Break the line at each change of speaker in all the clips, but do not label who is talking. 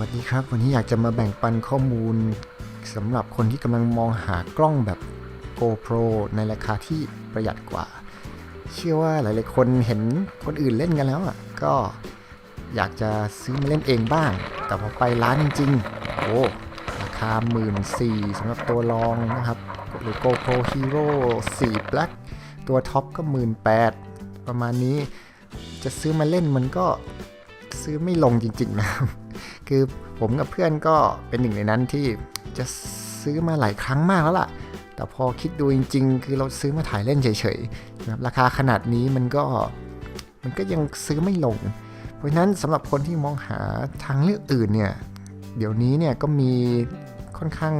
วัสดีครับ วันนี้อยากจะมาแบ่งปันข้อมูลสำหรับคนที่กำลังมองหากล้องแบบ GoPro ในราคาที่ประหยัดกว่า เชื่อว่าหลายๆคนเห็นคนอื่นเล่นกันแล้วอะก็อยากจะซื้อมาเล่นเองบ้าง แต่พอไปร้านจริงๆ โอ้ราคา1 4ื่นสี่สำหรับตัวรองนะครับ หรือ GoPro Hero 4 Black ตัวท็อปก็1 8ื่นแประมาณนี้จะซื้อมาเล่นมันก็ซื้อไม่ลงจริงๆนะ คือผมกับเพื่อนก็เป็นหนึ่งในนั้นที่จะซื้อมาหลายครั้งมากแล้วล่ะ แต่พอคิดดูจริง ๆ คือเราซื้อมาถ่ายเล่นเฉยๆนะครับราคาขนาดนี้มันก็มันก็ยังซื้อไม่ลง เพราะฉะนั้นสำหรับคนที่มองหาทางเลือกอื่นเนี่ยเดี๋ยวนี้เนี่ยก็มีค่อนข้าง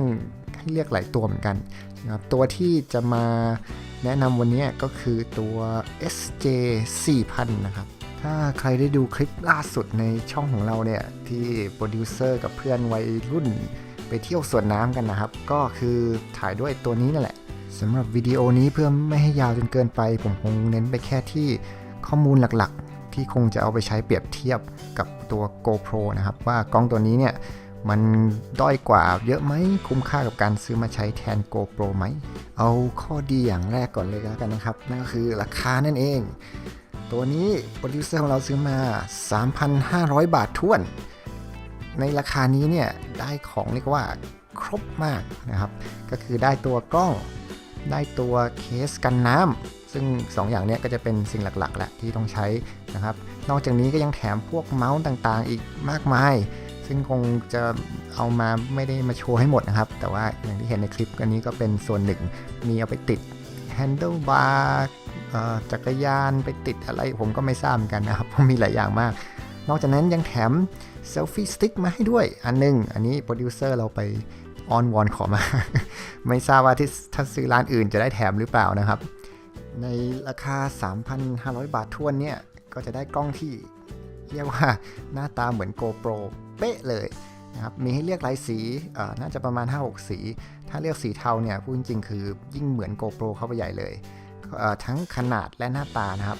ให้เลือกหลายตัวเหมือนกันนะครับตัวที่จะมาแนะนำวันนี้ก็คือตัว SJ 4000 นะครับ ถ้าใครได้ดูคลิปล่าสุดในช่องของเราเนี่ย ที่โปรดิวเซอร์กับเพื่อนวัยรุ่นไปเที่ยวสวนน้ำกันนะครับ ก็คือถ่ายด้วยตัวนี้นั่นแหละสำหรับวิดีโอนี้เพื่อไม่ให้ยาวจนเกินไป ผมคงเน้นไปแค่ที่ข้อมูลหลักๆ ที่คงจะเอาไปใช้เปรียบเทียบกับตัว GoPro นะครับ ว่ากล้องตัวนี้เนี่ยมันด้อยกว่าเยอะไหมคุ้มค่ากับการซื้อมาใช้แทน GoPro ไหม เอาข้อดีอย่างแรกก่อนเลยแล้วกันนะครับ นั่นก็คือราคานั่นเอง ตัวนี้โปรดิวเซอร์ของเราซื้อมา 3,500 บาทท้วน ในราคานี้เนี่ยได้ของเรียกว่าครบมากนะครับ ก็คือได้ตัวกล้อง ได้ตัวเคสกันน้ำ ซึ่ง 2 อย่างเนี้ยก็จะเป็นสิ่งหลักๆแหละที่ต้องใช้นะครับ นอกจากนี้ก็ยังแถมพวกเมาส์ต่างๆ อีกมากมาย ซึ่งคงจะเอามาไม่ได้มาโชว์ให้หมดนะครับ แต่ว่าอย่างที่เห็นในคลิปอันนี้ก็เป็นส่วนหนึ่ง มีเอาไปติด handle bar จักรยานไปติดอะไรผมก็ไม่ทราบเหมือนกันนะครับเพราะมีหลายอย่างมาก นอกจากนั้นยังแถมเซลฟี่สติ๊กมาให้ด้วยอันหนึง อันนี้โปรดิวเซอร์เราไปออนวอนขอมา ไม่ทราบว่าที่ถ้าซื้อร้านอื่นจะได้แถมหรือเปล่านะครับ ในราคา 3,500 บาททวนเนี่ย ก็จะได้กล้องที่เรียกว่าหน้าตาเหมือน GoPro เป๊ะเลยนะครับมีให้เลือกหลายสีน่าจะประมาณ 5-6 สี ถ้าเลือกสีเทาเนี่ยพูดจริงๆคือยิ่งเหมือน GoPro เข้าไปใหญ่เลย ทั้งขนาดและหน้าตานะครับ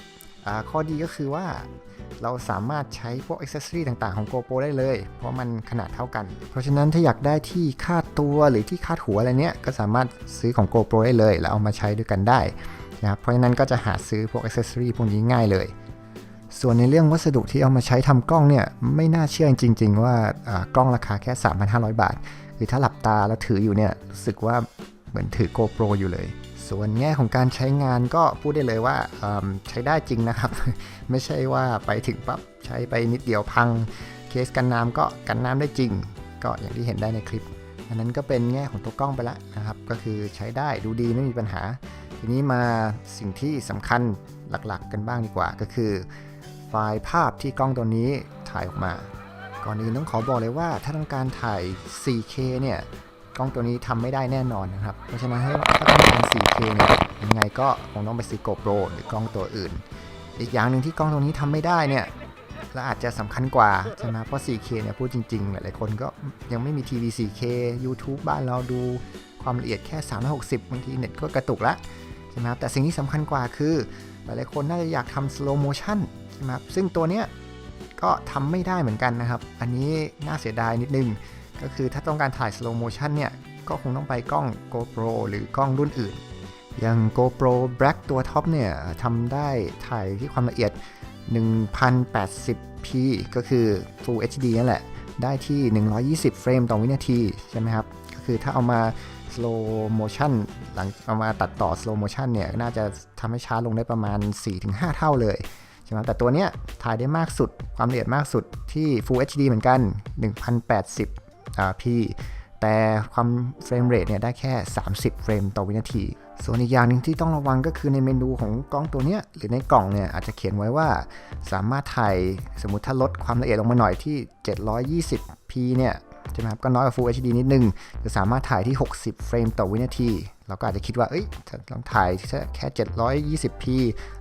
ข้อดีก็คือว่าเราสามารถใช้พวกอ c เซสซอรีต่างๆของ GoPro ได้เลย เพราะมันขนาดเท่ากัน เพราะฉะนั้นถ้าอยากได้ที่คาดตัวหรือที่คาดหัวอะไรเนี้ยก็สามารถซื้อของ GoPro ได้เลย แล้วเอามาใช้ด้วยกันได้นะครับเพราะฉะนั้นก็จะหาซื้อพวกอ c เซสซอรีพวกนี้ง่ายเลย ส่วนในเรื่องวัสดุที่เอามาใช้ทำกล้องเนี่ยไม่น่าเชื่อจริง ๆว่าอ่ากล้องราคาแค่ 3,500 บาท หรือถ้าหลับตาแล้วถืออยู่เนี่ยรู้สึกว่าเหมือนถือ GoPro อยู่เลย ส่วนแง่ของการใช้งานก็พูดได้เลยว่าใช้ได้จริงนะครับ ไม่ใช่ว่าไปถึงปั๊บใช้ไปนิดเดียวพัง เคสกันน้ำก็กันน้ำได้จริง ก็อย่างที่เห็นได้ในคลิป อันนั้นก็เป็นแง่ของตัวกล้องไปแล้วนะครับ ก็คือใช้ได้ดูดีไม่มีปัญหา ทีนี้มาสิ่งที่สำคัญหลักๆ กันบ้างดีกว่าก็คือ ไฟล์ภาพที่กล้องตัวนี้ถ่ายออกมา ก่อนอื่นต้องขอบอกเลยว่าถ้าต้องการถ่าย 4K เนี่ย กล้องตัวนี้ทำไม่ได้แน่นอนนะครับ เพราะฉะนั้นถ้าต้องการ 4K เนี่ยยังไงก็คงต้องไปซื้อ GoPro หรือกล้องตัวอื่น อีกอย่างหนึ่งที่กล้องตัวนี้ทำไม่ได้เนี่ยและอาจจะสำคัญกว่าใช่ไหมเพราะ 4K เนี่ยพูดจริงๆ หลายๆคนก็ยังไม่มีทีวี 4K YouTube บ้านเราดูความละเอียดแค่360บางทีเน็ตก็กระตุกละใช่ไหมครับแต่สิ่งที่สำคัญกว่าคือ หลายๆคนน่าจะอยากทำ slow motion ใช่ไหมครับซึ่งตัวเนี้ยก็ทำไม่ได้เหมือนกันนะครับ อันนี้น่าเสียดายนิดนึง ก็คือถ้าต้องการถ่าย slow motion เนี่ย ก็คงต้องไปกล้อง GoPro หรือกล้องรุ่นอื่น อย่าง GoPro Black ตัวท็อปเนี่ยทำได้ถ่ายที่ความละเอียด 1080p ก็คือ Full HD นั่นแหละ ได้ที่ 120 เฟรมต่อวินาที ใช่ไหมครับ ก็คือถ้าเอามา slow motion หลังเอามาตัดต่อ slow motion เนี่ย น่าจะทำให้ช้าลงได้ประมาณ 4-5 เท่าเลยใช่ไหมแต่ตัวเนี้ยถ่ายได้มากสุดความละเอียดมากสุดที่ Full HD เหมือนกัน 1080 p แต่ความเฟรมเรทเนี่ยได้แค่ 30 เฟรมต่อวินาที ส่วนอีกอย่างหนึ่งที่ต้องระวังก็คือในเมนูของกล้องตัวนี้หรือในกล่องเนี่ยอาจจะเขียนไว้ว่า สามารถถ่ายสมมติถ้าลดความละเอียดลงมาหน่อยที่ 720p เนี่ยใช่ไหมครับก็น้อยกว่า Full HD นิดนึง จะสามารถถ่ายที่ 60 เฟรมต่อวินาที เราก็อาจจะคิดว่า เอ้ยลองถ่ายแค่ 720p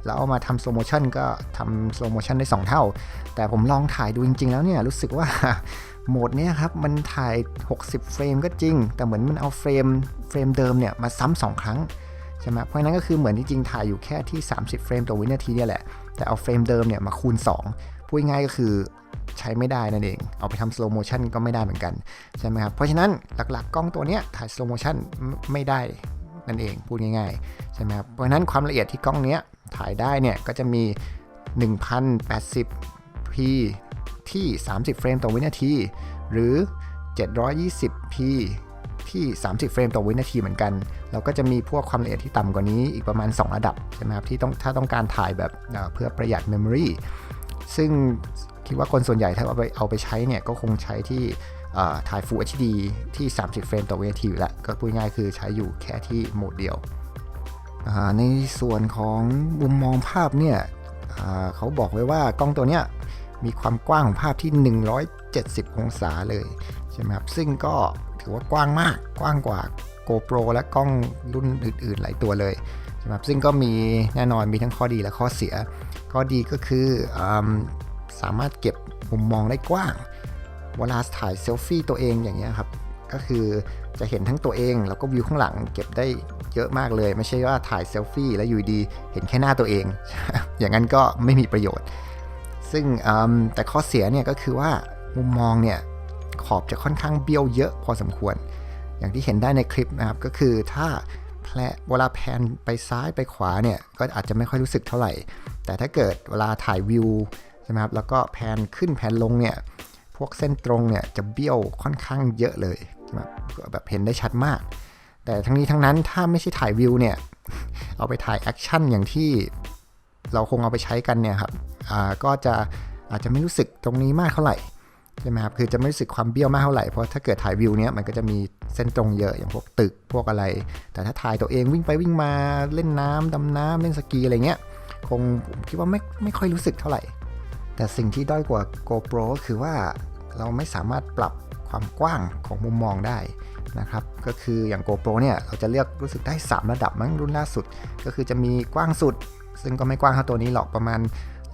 แล้วเอามาทำ slow motion ก็ทำ slow motion ได้ 2 เท่า แต่ผมลองถ่ายดูจริง ๆ แล้วเนี่ยรู้สึกว่า โหมดนี้ครับมันถ่าย 60 เฟรมก็จริง แต่เหมือนมันเอาเฟรมเฟรมเดิมเนี่ยมาซ้ำสองครั้งใช่ไหมเพราะฉะนั้นก็คือเหมือนที่จริงถ่ายอยู่แค่ที่ 30 เฟรมต่อวินาทีเนี่ยแหละ แต่เอาเฟรมเดิมเนี่ยมาคูณ 2 พูดง่ายๆก็คือใช้ไม่ได้นั่นเอง เอาไปทำ slow motion ก็ไม่ได้เหมือนกันใช่ไหมครับ เพราะฉะนั้นหลักๆกล้องตัวเนี้ยถ่าย slow motion ไม่ไม่ได้นั่นเองพูดง่ายๆใช่ไหมครับ เพราะฉะนั้นความละเอียดที่กล้องเนี้ยถ่ายได้เนี่ยก็จะมี 1080p ที่ 30 เฟรมต่อวินาที หรือ 720p ที่ 30 เฟรมต่อวินาทีเหมือนกัน เราก็จะมีพวกความละเอียดที่ต่ำกว่านี้อีกประมาณ 2 ระดับใช่ไหมครับที่ต้องถ้าต้องการถ่ายแบบเพื่อประหยัดเมมโมรีซึ่งคิดว่าคนส่วนใหญ่ถ้าเอาไปเอาไปใช้เนี่ยก็คงใช้ที่ถ่าย Full HD ที่ 30 เฟรมต่อวินาทีอยู่แล้ว ก็พูดง่ายคือใช้อยู่แค่ที่โหมดเดียว ในส่วนของมุมมองภาพเนี่ยเขาบอกไว้ว่ากล้องตัวเนี้ย มีความกว้างของภาพที่ 170 องศาเลยใช่ไหมครับซึ่งก็ถือว่ากว้างมากกว้างกว่า GoPro และกล้องรุ่นอื่นๆ หลายตัวเลยใช่ไหมครับซึ่งก็มีแน่นอนมีทั้งข้อดีและข้อเสีย ข้อดีก็คืออสามารถเก็บมุมมองได้กว้าง เวลาถ่ายเซลฟี่ตัวเองอย่างเงี้ยครับก็คือจะเห็นทั้งตัวเองแล้วก็วิวข้างหลังเก็บได้เยอะมากเลย ไม่ใช่ว่าถ่ายเซลฟี่แล้วอยู่ดีเห็นแค่หน้าตัวเอง อย่างนั้นก็ไม่มีประโยชน์ ซึ่งแต่ข้อเสียเนี่ยก็คือว่ามุมมองเนี่ยขอบจะค่อนข้างเบี้ยวเยอะพอสมควร อย่างที่เห็นได้ในคลิปนะครับก็คือถ้าแพลเวลาแพนไปซ้ายไปขวาเนี่ยก็อาจจะไม่ค่อยรู้สึกเท่าไหร่ แต่ถ้าเกิดเวลาถ่ายวิวใช่ไหมครับแล้วก็แพนขึ้นแพนลงเนี่ยพวกเส้นตรงเนี่ยจะเบี้ยวค่อนข้างเยอะเลยใช่ไหมครับแบบเห็นได้ชัดมาก แต่ทั้งนี้ทั้งนั้นถ้าไม่ใช่ถ่ายวิวเนี่ยเอาไปถ่ายแอคชั่นอย่างที่เราคงเอาไปใช้กันเนี่ยครับ ก็จะอาจจะไม่รู้สึกตรงนี้มากเท่าไหร่ใช่ไหมครับคือจะไม่รู้สึกความเบี้ยวมากเท่าไหร่เพราะถ้าเกิดถ่ายวิวเนี้ยมันก็จะมีเส้นตรงเยอะอย่างพวกตึกพวกอะไร แต่ถ้าถ่ายตัวเองวิ่งไปวิ่งมาเล่นน้ำดำน้ำเล่นสกีอะไรเงี้ยคงคิดว่าไม่ไม่ค่อยรู้สึกเท่าไหร่ แต่สิ่งที่ด้อยกว่า GoPro ก็คือว่าเราไม่สามารถปรับความกว้างของมุมมองได้นะครับ ก็คืออย่าง GoPro เนี่ยเราจะเลือกรู้สึกได้ 3 ระดับมั้งรุ่นล่าสุด ก็คือจะมีกว้างสุด ซึ่งก็ไม่กว้างเท่าตัวนี้หรอกประมาณ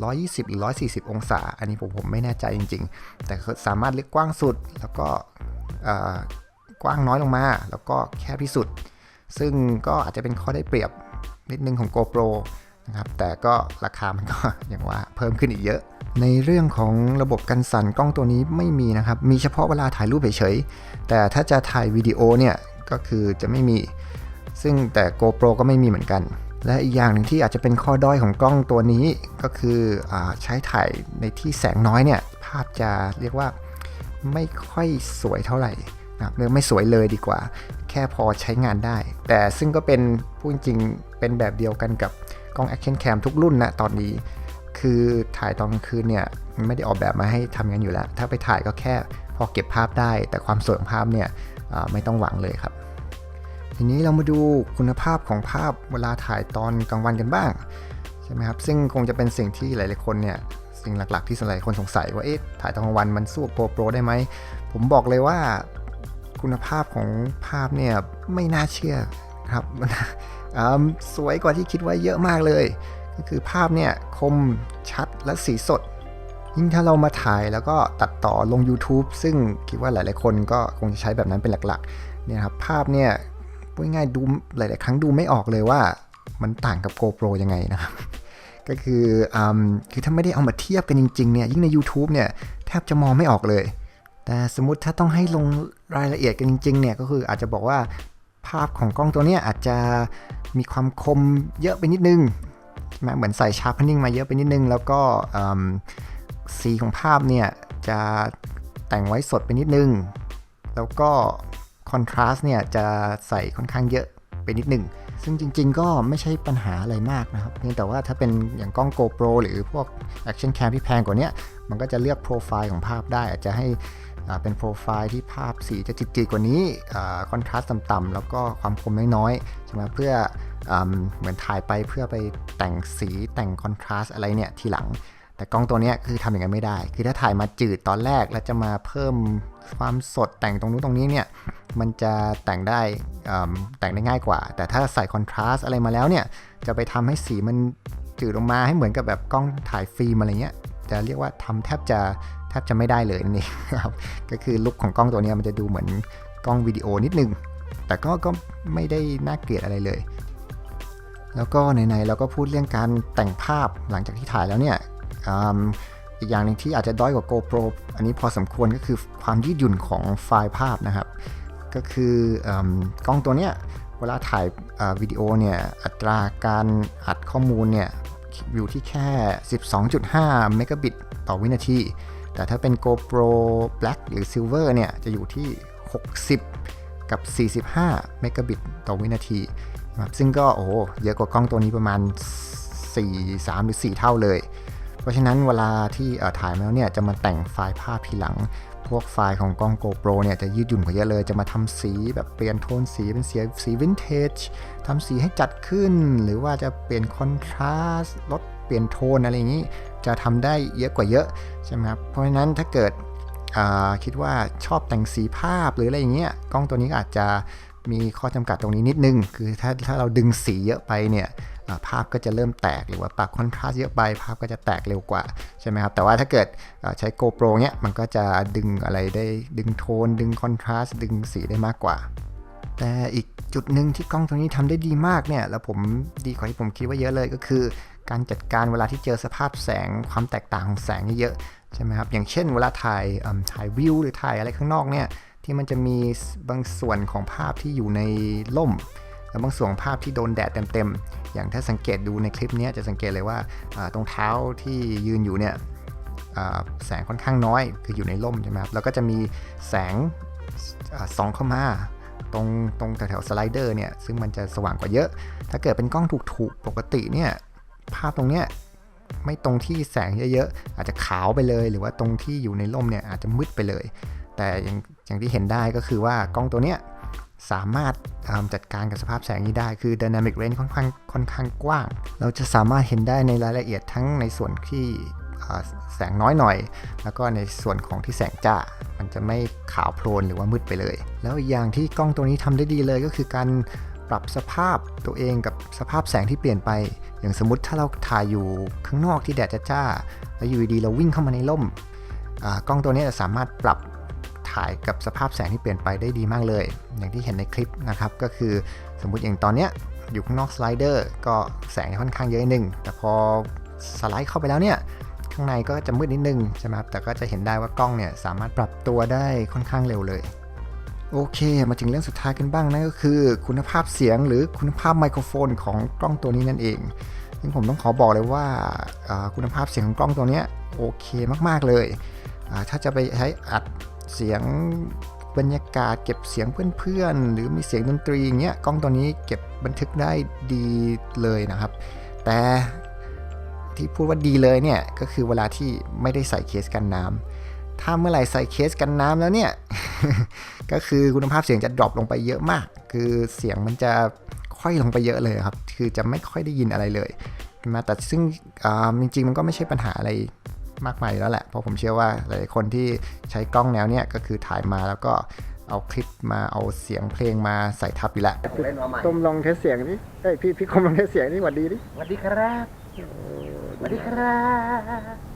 120 หรือ 140 องศา อันนี้ผมผมไม่แน่ใจจริง ๆ แต่สามารถเลือกกว้างสุด แล้วก็กว้างน้อยลงมา แล้วก็แคบที่สุด ซึ่งก็อาจจะเป็นข้อได้เปรียบนิดนึงของ GoPro นะครับ แต่ก็ราคามันก็อย่างว่าเพิ่มขึ้นอีกเยอะ ในเรื่องของระบบกันสั่นกล้องตัวนี้ไม่มีนะครับ มีเฉพาะเวลาถ่ายรูปเฉยๆ แต่ถ้าจะถ่ายวิดีโอเนี่ย ก็คือจะไม่มี ซึ่งแต่ GoPro ก็ไม่มีเหมือนกัน และอีกอย่างหนึ่งที่อาจจะเป็นข้อด้อยของกล้องตัวนี้ก็คืออใช้ถ่ายในที่แสงน้อยเนี่ยภาพจะเรียกว่าไม่ค่อยสวยเท่าไหร่นะครับหรือไม่สวยเลยดีกว่า แค่พอใช้งานได้ แต่ซึ่งก็เป็นพูดจริงเป็นแบบเดียวกันกับกล้อง Action Cam ทุกรุ่นนะตอนนี้ คือถ่ายตอนกลางคืนเนี่ยไม่ได้ออกแบบมาให้ทำงานอยู่แล้ว ถ้าไปถ่ายก็แค่พอเก็บภาพได้ แต่ความสวยของภาพเนี่ยไม่ต้องหวังเลยครับ ทีนี้เรามาดูคุณภาพของภาพเวลาถ่ายตอนกลางวันกันบ้างใช่ไหมครับซึ่งคงจะเป็นสิ่งที่หลายๆคนเนี่ยสิ่งหลักๆที่หลายคนสงสัยว่าเอ๊ะถ่ายตอนกลางวันมันสู้โปรโปรได้ไหมผมบอกเลยว่าคุณภาพของภาพเนี่ยไม่น่าเชื่อครับมันสวยกว่าที่คิดไว้เยอะมากเลย ก็คือภาพเนี่ยคมชัดและสีสด ยิ่งถ้าเรามาถ่ายแล้วก็ตัดต่อลง YouTube ซึ่งคิดว่าหลาย ๆ คนก็คงจะใช้แบบนั้นเป็นหลักๆเนี่ยครับภาพเนี่ย ง่ายๆดูหลาย ๆ ครั้งดูไม่ออกเลยว่ามันต่างกับ GoPro ยังไงนะครับก็คืออคือถ้าไม่ได้เอามาเทียบกันจริง ๆ เนี่ย ยิ่งใน YouTube เนี่ย แทบจะมองไม่ออกเลย แต่สมมติถ้าต้องให้ลงรายละเอียดกันจริง ๆ เนี่ย ก็คืออาจจะบอกว่าภาพของกล้องตัวเนี้ยอาจจะมีความคมเยอะไปนิดนึงใช่ไหมเหมือนใส่ชาร์ปนิ่งมาเยอะไปนิดนึง แล้วก็สีของภาพเนี่ยจะแต่งไว้สดไปนิดนึง แล้วก็ คอนทราสต์เนี่ยจะใส่ค่อนข้างเยอะไปนิดหนึ่ง ซึ่งจริงๆ ก็ไม่ใช่ปัญหาอะไรมากนะครับ เพียงแต่ว่าถ้าเป็นอย่างกล้อง GoPro หรือพวก Action Cam ที่แพงกว่านี้มันก็จะเลือกโปรไฟล์ของภาพได้ อาจจะให้เป็นโปรไฟล์ที่ภาพสีจะจืดๆกว่านี้คอนทราสต์ต่ำๆแล้วก็ความคมน้อยๆใช่ไหมเพื่ออเหมือนถ่ายไปเพื่อไปแต่งสีแต่งคอนทราสต์อะไรเนี่ยทีหลัง แต่กล้องตัวนี้คือทำอย่างนั้นไม่ได้ คือถ้าถ่ายมาจืดตอนแรกแล้วจะมาเพิ่ม ความสดแต่งตรงนู้นตรงนี้เนี่ยมันจะแต่งได้แต่งได้ง่ายกว่า แต่ถ้าใส่คอนทราสอะไรมาแล้วเนี่ยจะไปทำให้สีมันจืดลงมาให้เหมือนกับแบบกล้องถ่ายฟิล์มอะไรเงี้ยจะเรียกว่าทำแทบจะแทบจะไม่ได้เลยนั่ครับก็คือลุคของกล้องตัวนี้มันจะดูเหมือนกล้องวิดีโอนิดนึง แต่ก็ก็ไม่ได้น่าเกลียดอะไรเลย แล้วก็ไหนๆเราก็พูดเรื่องการแต่งภาพหลังจากที่ถ่ายแล้วเนี่ย อีกอย่างหนึ่งที่อาจจะด้อยกว่า GoPro อันนี้พอสมควรก็คือความยืดหยุ่นของไฟล์ภาพนะครับ ก็คืออกล้องตัวเนี้ยเวลาถ่ายวิดีโอเนี่ยอัตราการอัดข้อมูลเนี่ยอยู่ที่แค่ 12.5 เมกะบิตต่อวินาที แต่ถ้าเป็น GoPro Black หรือ Silver เนี่ยจะอยู่ที่ 60 กับ 45 เมกะบิตต่อวินาทีนะครับซึ่งก็โอ้เยอะกว่ากล้องตัวนี้ประมาณ 4 3 หรือ 4 เท่าเลย เพราะฉะนั้นเวลาที่ถ่ายมาแล้วเนี่ยจะมาแต่งไฟล์ภาพทีหลัง พวกไฟล์ของกล้อง GoPro เนี่ยจะยืดหยุ่นกว่าเยอะเลย จะมาทำสีแบบเปลี่ยนโทนสีเป็นสีสีวินเทจทำสีให้จัดขึ้น หรือว่าจะเปลี่ยนคอนทราสต์ลดเปลี่ยนโทนอะไรอย่างนี้ จะทำได้เยอะกว่าเยอะใช่ไหมครับ เพราะฉะนั้นถ้าเกิดคิดว่าชอบแต่งสีภาพหรืออะไรอย่างเงี้ยกล้องตัวนี้อาจจะมีข้อจำกัดตรงนี้นิดนึง คือถ้าถ้าเราดึงสีเยอะไปเนี่ย ภาพก็จะเริ่มแตกหรือว่าปรับคอนทราสต์เยอะไปภาพก็จะแตกเร็วกว่าใช่ไหมครับแต่ว่าถ้าเกิดใช้ GoPro เนี่ยมันก็จะดึงอะไรได้ดึงโทน ดึงคอนทราสต์ดึงสีได้มากกว่า แต่อีกจุดหนึ่งที่กล้องตัวนี้ทำได้ดีมากเนี่ยแล้วผมดีกว่าที่ผมคิดว่าเยอะเลยก็คือ การจัดการเวลาที่เจอสภาพแสงความแตกต่างของแสงเยอะๆใช่ไหมครับอย่างเช่นเวลาถ่ายถ่ายวิวหรือถ่ายอะไรข้างนอกเนี่ยที่มันจะมีบางส่วนของภาพที่อยู่ในร่ม แล้วบางส่วนของภาพที่โดนแดดเต็มๆ อย่างถ้าสังเกตดูในคลิปนี้จะสังเกตเลยว่าตรงเท้าที่ยืนอยู่เนี่ยแสงค่อนข้างน้อยคืออยู่ในร่มใช่ไหมครับแล้วก็จะมีแสงอส่องเข้ามาตรงตรงแถวๆสไลเดอร์เนี่ยซึ่งมันจะสว่างกว่าเยอะ ถ้าเกิดเป็นกล้องถูกๆปกติเนี่ยภาพตรงเนี้ยไม่ตรงที่แสงเยอะๆ อาจจะขาวไปเลย หรือว่าตรงที่อยู่ในร่มเนี่ยอาจจะมืดไปเลย แต่อย่างอย่างที่เห็นได้ก็คือว่ากล้องตัวเนี้ย สามารถาจัดการกับสภาพแสงนี้ได้คือ dynamic range ค่อนข้างค่อนข้างกว้าง เราจะสามารถเห็นได้ในรายละเอียดทั้งในส่วนที่แสงน้อยหน่อย แล้วก็ในส่วนของที่แสงจ้า มันจะไม่ขาวโพลนหรือว่ามืดไปเลย แล้วอีกอย่างที่กล้องตัวนี้ทำได้ดีเลยก็คือการปรับสภาพตัวเองกับสภาพแสงที่เปลี่ยนไป อย่างสมมติถ้าเราถ่ายอยู่ข้างนอกที่แดดจ้าแล้วอยู่ดีเราวิ่งเข้ามาในร่มกล้องตัวนี้จะสามารถปรับ ถ่ายกับสภาพแสงที่เปลี่ยนไปได้ดีมากเลย อย่างที่เห็นในคลิปนะครับ ก็คือสมมุติอย่างตอนเนี้ยอยู่ข้างนอกสไลเดอร์ก็แสงค่อนข้างเยอะนิดนึง แต่พอสไลด์เข้าไปแล้วเนี่ยข้างในก็จะมืดนิดนึงใช่ไหมครับแต่ก็จะเห็นได้ว่ากล้องเนี่ยสามารถปรับตัวได้ค่อนข้างเร็วเลย โอเค มาถึงเรื่องสุดท้ายกันบ้างนั่นก็คือ คุณภาพเสียงหรือคุณภาพไมโครโฟนของกล้องตัวนี้นั่นเองซึ่งผมต้องขอบอกเลยว่าคุณภาพเสียงของกล้องตัวนี้โอเคมากๆเลย ถ้าจะไปใช้อัด เสียงบรรยากาศ เก็บเสียงเพื่อนๆ หรือมีเสียงดนตรีอย่างเงี้ยกล้องตัวนี้เก็บบันทึกได้ดีเลยนะครับ แต่ที่พูดว่าดีเลยเนี่ยก็คือเวลาที่ไม่ได้ใส่เคสกันน้ำถ้าเมื่อไหร่ใส่เคสกันน้ำแล้วเนี่ยก็คือคุณภาพเสียงจะดรอปลงไปเยอะมาก คือเสียงมันจะค่อยลงไปเยอะเลยครับ คือจะไม่ค่อยได้ยินอะไรเลยมาแต่ซึ่งจริงๆมันก็ไม่ใช่ปัญหาอะไร มากมายอยู่แล้วแหละ เพราะผมเชื่อว่าหลายๆคนที่ใช้กล้องแนวเนี่ยก็คือถ่ายมาแล้วก็เอาคลิปมาเอาเสียงเพลงมาใส่ทับอยู่แล้ว
เล่นมาใหม่
ต้มลองเทสเสียงดิเอ้ยพี่พี่คมลองเทสเสียงดิหวัดดีดิ
สวัสดีครับสวัสดีครับ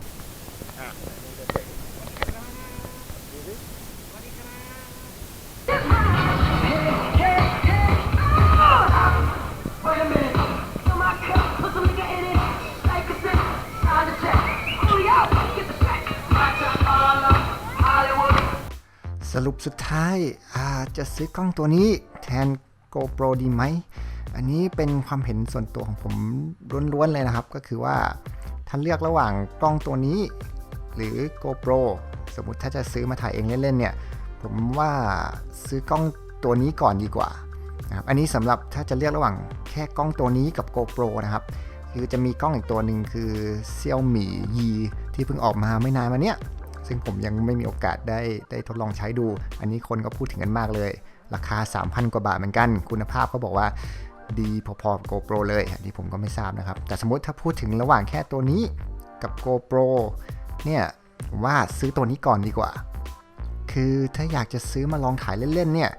รุปสุดท้ายอาจะซื้อกล้องตัวนี้แทน GoPro ดีไหม อันนี้เป็นความเห็นส่วนตัวของผมล้วนๆเลยนะครับ ก็คือว่าท่านเลือกระหว่างกล้องตัวนี้ หรือ GoPro สมมติถ้าจะซื้อมาถ่ายเองเล่นๆเนี่ย ผมว่าซื้อกล้องตัวนี้ก่อนดีกว่านะครับอันนี้สำหรับถ้าจะเลือกระหว่างแค่กล้องตัวนี้กับ GoPro นะครับคือจะมีกล้องอีกตัวหนึ่งคือ Xiaomi Yi ที่เพิ่งออกมาไม่นานมาเนี้ย ซึ่งผมยังไม่มีโอกาสได้ได้ทดลองใช้ดู อันนี้คนก็พูดถึงกันมากเลย ราคา 3,000 กว่าบาทเหมือนกัน คุณภาพเขาบอกว่าดีพอๆกับ GoPro เลย อันนี้ผมก็ไม่ทราบนะครับ แต่สมมติถ้าพูดถึงระหว่างแค่ตัวนี้กับ GoPro เนี่ยผมว่าซื้อตัวนี้ก่อนดีกว่า คือถ้าอยากจะซื้อมาลองถ่ายเล่นๆเนี่ย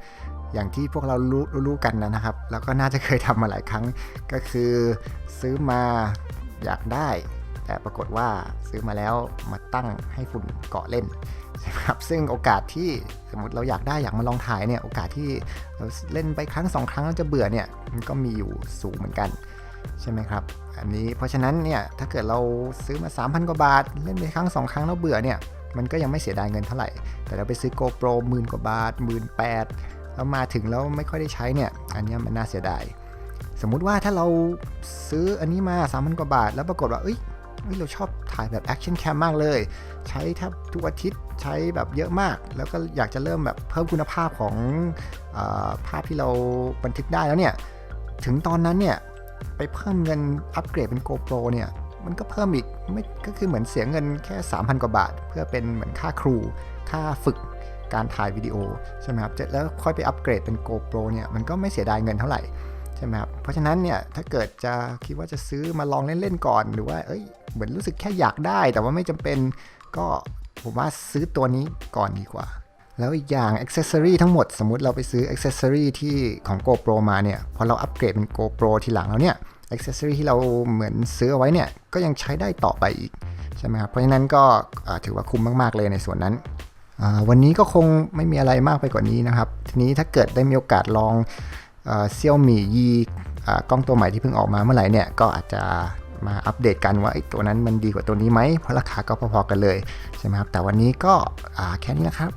อย่างที่พวกเรารู้รู้กันนะนะครับ แล้วก็น่าจะเคยทำมาหลายครั้งก็คือซื้อมาอยากได้ แต่ปรากฏว่าซื้อมาแล้วมาตั้งให้ฝุ่นเกาะเล่นใช่ไหมครับซึ่งโอกาสที่สมมติเราอยากได้อยากมาลองถ่ายเนี่ยโอกาสที่เราเล่นไปครั้งสองครั้งแล้วจะเบื่อเนี่ยมันก็มีอยู่สูงเหมือนกันใช่ไหมครับอันนี้เพราะฉะนั้นเนี่ยถ้าเกิดเราซื้อมา 3,000 กว่าบาท เล่นไปครั้ง 2 ครั้งแล้วเบื่อเนี่ยมันก็ยังไม่เสียดายเงินเท่าไหร่ แต่เราไปซื้อ GoPro หมื่นกว่าบาทหมื่นแปดแล้วมาถึงแล้วไม่ค่อยได้ใช้เนี่ยอันนี้มันน่าเสียดาย สมมุติว่าถ้าเราซื้ออันนี้มา3,000กว่าบาท แล้วปรากฏว่าเอ้ย เฮ้ยเราชอบถ่ายแบบแอคชั่นแคมมากเลย ใช้แทบทุกอาทิตย์ใช้แบบเยอะมาก แล้วก็อยากจะเริ่มแบบเพิ่มคุณภาพของอภาพที่เราบันทึกได้แล้วเนี่ย ถึงตอนนั้นเนี่ยไปเพิ่มเงินอัปเกรดเป็น GoPro เนี่ยมันก็เพิ่มอีกไม่ก็คือเหมือนเสียเงินแค่ 3,000 กว่าบาท เพื่อเป็นเหมือนค่าครู ค่าฝึกการถ่ายวิดีโอใช่ไหมครับแล้วค่อยไปอัปเกรดเป็น GoPro เนี่ยมันก็ไม่เสียดายเงินเท่าไหร่ ใช่ไหมครับ เพราะฉะนั้นเนี่ยถ้าเกิดจะคิดว่าจะซื้อมาลองเล่นๆก่อน หรือว่าเอ้ยเหมือนรู้สึกแค่อยากได้ แต่ว่าไม่จำเป็นก็ผมว่าซื้อตัวนี้ก่อนดีกว่า แล้วอีกอย่าง Accessory ทั้งหมดสมมติเราไปซื้อ Accessory ที่ของ GoPro มาเนี่ยพอเราอัปเกรดเป็น GoPro ทีหลังแล้วเนี่ย Accessory ที่เราเหมือนซื้อเอาไว้เนี่ยก็ยังใช้ได้ต่อไปอีกใช่ไหมครับเพราะฉะนั้นก็ถือว่าคุ้มมาก ๆ เลยในส่วนนั้นวันนี้ก็คงไม่มีอะไรมากไปกว่านี้นะครับ ทีนี้ถ้าเกิดได้มีโอกาสลอง เซี่ยวมี่ยีกล้องตัวใหม่ที่เพิ่งออกมาเมื่อไหร่เนี่ยก็อาจจะมาอัปเดตกันว่าไอ้ตัวนั้นมันดีกว่าตัวนี้ไหมเพราะราคาก็พอๆกันเลยใช่ไหมครับแต่วันนี้ก็แค่นี้นะครับ